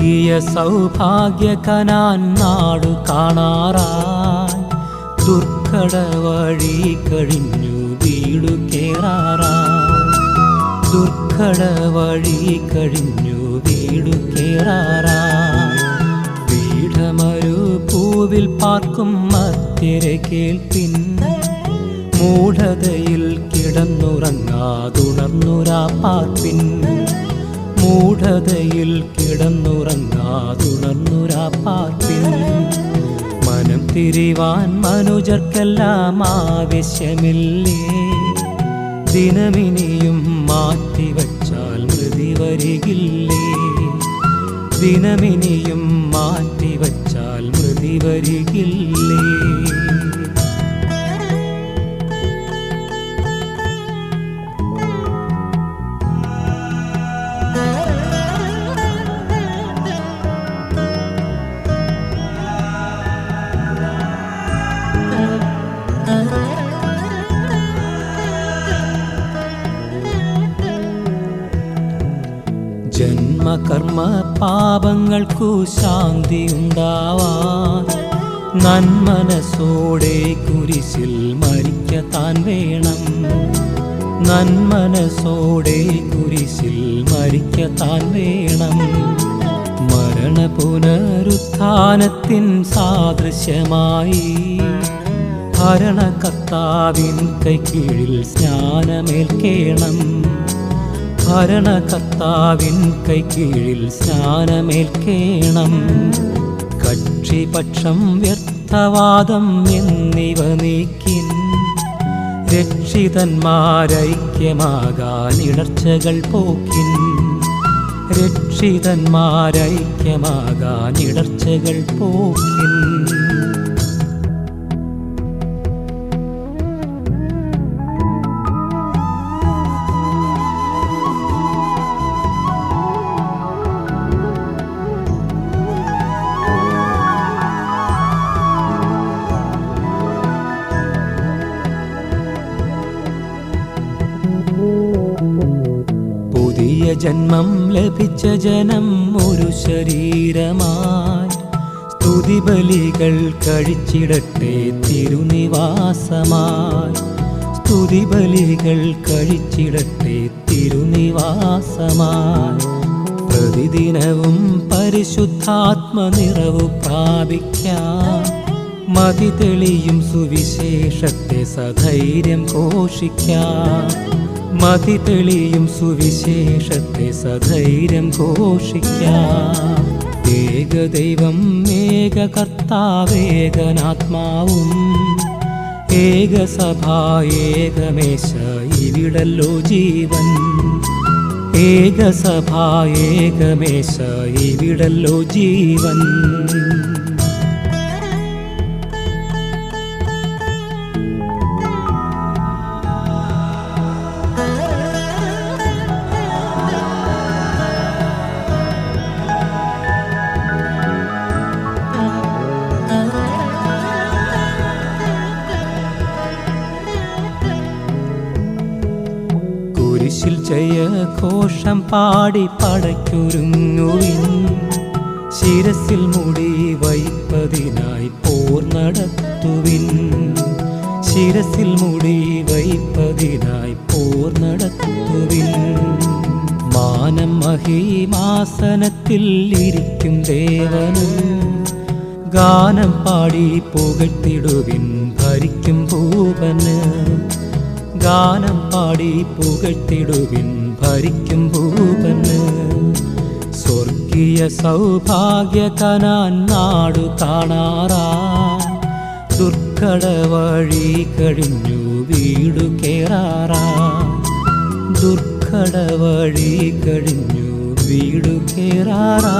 പുതിയ സൗഭാഗ്യ കനാൻ നാടു കാണാറായി. ദുർഘട വഴി കഴിഞ്ഞു വീടു കേറാറായി. ദുർഘട വഴി കഴിഞ്ഞു വീടു കേറാറായി. പീഠമരു പൂവിൽ പാർക്കും മത്തിരെ കേൾപ്പിൻ. മൂഢതയിൽ കിടന്നുറങ്ങാതുണർന്നുരാ പാർപ്പിൻ. മൂഢതയിൽ കിടന്നുറങ്ങാതുണർന്നുരാ പാർപ്പിൻ മനം തിരിവാൻ മനുജർക്കെല്ലാം ആവശ്യമില്ലേ? ദിനമിനിയും മാറ്റിവച്ചാൽ മൃതി വരികില്ലേ ദിനമിനിയും മാറ്റിവച്ചാൽ മൃതി വരികില്ലേ ജന്മകർമ്മ പാപങ്ങൾക്കു ശാന്തി ഉണ്ടാവാൻ നന്മനസോടെ കുരിശിൽ മരിക്കത്താൻ വേണം. നന്മനസോടെ കുരിശിൽ മരിക്കത്താൻ വേണം. മരണ പുനരുത്ഥാനത്തിൻ സാദൃശ്യമായി ഭരണകർത്താവിൻ കൈക്കീഴിൽ സ്നാനമേൽക്കേണം ഭരണകർത്താവിൻ കൈക്കീഴിൽ സ്നാനമേൽക്കേണം കക്ഷിപക്ഷം വ്യർത്ഥവാദം എന്നിവ നീക്കിൻ. രക്ഷിതന്മാരൈക്യമാകാൻ ഇടർച്ചകൾ പോക്കിൻ. രക്ഷിതന്മാരൈക്യമാകാൻ ഇടർച്ചകൾ പോക്കിൻ. പുതിയ ജന്മം ലഭിച്ച ജനം ഒരു ശരീരമായി. സ്തുതിബലികൾ കഴിച്ചിടട്ടെ തിരുനിവാസമായി. സ്തുതിബലികൾ കഴിച്ചിടട്ടെ തിരുനിവാസമായി. പ്രതിദിനവും പരിശുദ്ധാത്മ നിറവ് പ്രാപിക്കാം. മതി തെളിയും സുവിശേഷത്തെ സധൈര്യം ഘോഷിക്കാം. മതി തെളിയും സുവിശേഷത്തെ സധൈര്യം ഘോഷിക്കാം. ഏകദൈവം ഏക കർത്താവേകനാത്മാവും ഏക ഏകസഭ ഏകമേശ ഇവിടല്ലോ ജീവൻ. ഏക ഏകസഭ ഏകമേശ ഇവിടല്ലോ ജീവൻ. കുരിശിൽ ജയ ഘോഷം പാടി പടയ്ക്കൊരുങ്ങുവിൻ. ശിരസിൽ മുടി വൈപ്പതിനായി പോർ നടത്തുവിൻ. ശിരസിൽ മുടി വൈപ്പതിനായി പോർ നടത്തുവിൻ. മാനം മഹിമാസനത്തിൽ ഇരിക്കും ദേവനും. ഗാനം പാടി പുകഴ്ത്തിടുവിൻ ഭരിക്കും ഭൂപന്. ഗാനം പാടി പുകഴ്ത്തിടുവിൻ ഭരിക്കും ഭൂപന് സ്വർഗീയ സൗഭാഗ്യ കനാൻ നാടു കാണാറാ. ദുർഘട വഴി കഴിഞ്ഞു വീടു കേറാറാ. ദുർഘട വഴി കഴിഞ്ഞു വീടു കേറാറാ.